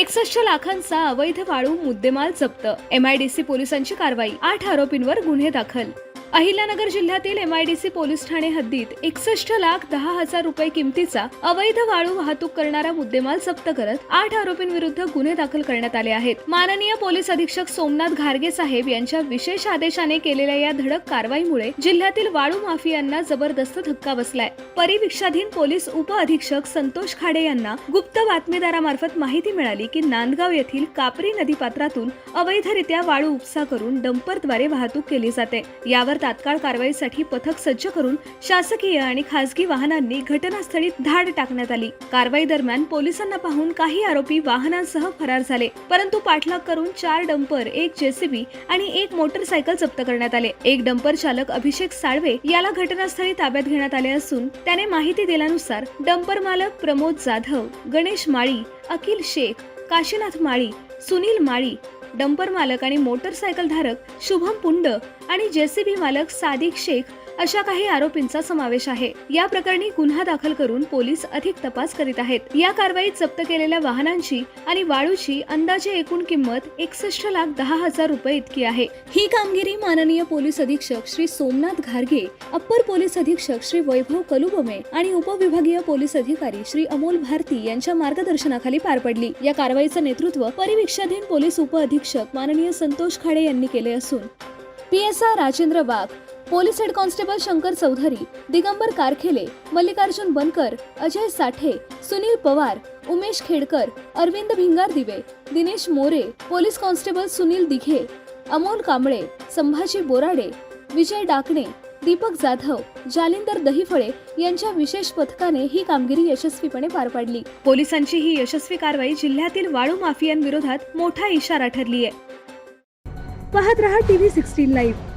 एकसष्ट लाखांचा अवैध वाळू मुद्देमाल जप्त. एमआयडीसी पोलिसांची कारवाई. आठ आरोपींवर गुन्हे दाखल. अहिल्यानगर जिल्ह्यातील एमआयडीसी पोलीस ठाणे हद्दीत एकसष्ट लाख दहा हजार रुपये किमतीचा अवैध वाळू वाहतूक करणारा मुद्देमाल जप्त करत आठ आरोपींविरुद्ध गुन्हे दाखल करण्यात आले आहेत. माननीय पोलीस अधीक्षक सोमनाथ घारगे साहेब यांच्या विशेष आदेशाने केलेल्या या धडक कारवाईमुळे जिल्ह्यातील वाळू माफियांना जबरदस्त धक्का बसलाय. परिविक्षाधीन पोलीस उप अधीक्षक संतोष खाडे यांना गुप्त बातमीदारामार्फत माहिती मिळाली की नांदगाव येथील कापरी नदीपात्रातून अवैधरित्या वाळू उपसा करून डंपरद्वारे वाहतूक केली जाते. यावर तात्काळ कारवाईसाठी पथक सज्ज करून शासकीय आणि खासगी वाहनांनी घटनास्थळी धाड टाकण्यात आली. कारवाई दरम्यान पोलिसांना पाहून काही आरोपी वाहनांसह फरार झाले परंतु पाठलाग करून चार डंपर एक जेसीबी आणि एक मोटरसायकल जप्त करण्यात आले. एक डंपर चालक अभिषेक साळवे याला घटनास्थळी ताब्यात घेण्यात आले असून त्याने माहिती दिल्यानुसार डंपर मालक प्रमोद जाधव गणेश माळी अखिल शेख काशीनाथ माळी सुनील माळी डंपर मालक आणि मोटरसायकल धारक शुभम पुंड आणि जेसीबी मालक सादिक शेख अशा काही आरोपींचा समावेश आहे. या प्रकरणी गुन्हा दाखल करून पोलीस अधिक तपास करीत आहेत. या कारवाईत जप्त केलेल्या वाहनांची आणि वाळूची अंदाजे एकूण किंमत एकसष्ट लाख दहा हजार रुपये इतकी आहे. ही कामगिरी माननीय पोलीस अधीक्षक श्री सोमनाथ घारगे अप्पर पोलीस अधीक्षक श्री वैभव कलुबमे आणि उपविभागीय पोलीस अधिकारी श्री अमोल भारती यांच्या मार्गदर्शनाखाली पार पडली. या कारवाईचं नेतृत्व परिवीक्षाधीन पोलीस उप अधीक्षक माननीय संतोष खाडे यांनी केले असून P S R Rajendra Wagh police head constable Shankar Chaudhari Digambar Karkhele Mallikarjun Bankar Ajay Sathe Sunil Pawar Umesh Khedkar Arvind Bhingardive Dinesh More police constable Sunil Dighe Amol Kamble Sambhaji Borade Vijay Dakne Deepak Jadhav Jalinder Dahiphale यांच्या विशेष पथकाने ही कामगिरी यशस्वीपणे पार पाडली. पोलिसांची ही यशस्वी कारवाई जिल्ह्यातील वाळू माफियांविरोधात मोठा इशारा ठरली आहे पाहत रहा टीव्ही सिक्स्टीन लाईव्ह.